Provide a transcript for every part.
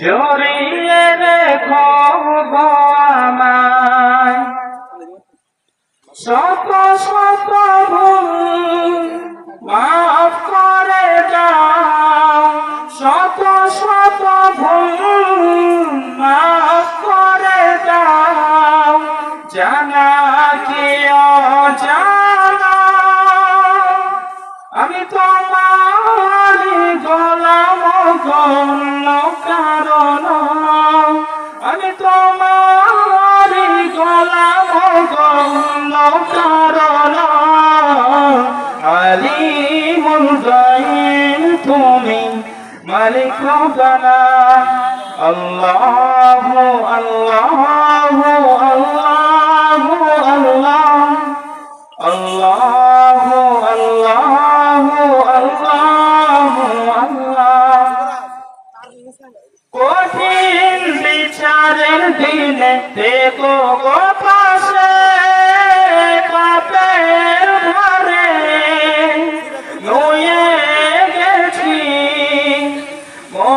জড়িয়ে রেখো আমায়। শত শত ভুল মাফ করে দাও। শত শত ভুল মাফ করে দাও। জানা কি অজানা? আমি তোমারই গোলাম গণ্য করোনা আলিমুল গাইব তুমি মালিক রব্বানা আল্লাহু আল্লাহু আল্লাহু, আল্লাহ। আল্লাহু আল্লাহু আল্লাহু, আল্লাহ। কঠিন বিচারের দিনে দেখো গোপা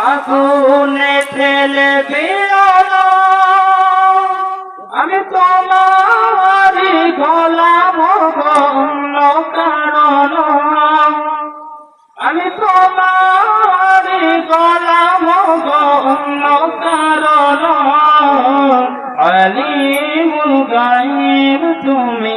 আগুনে ঠেলে আমি তোমার গোলাম কারণ আমি তোমার গোলাম কারণ। আলিমুল গাইব তুমি।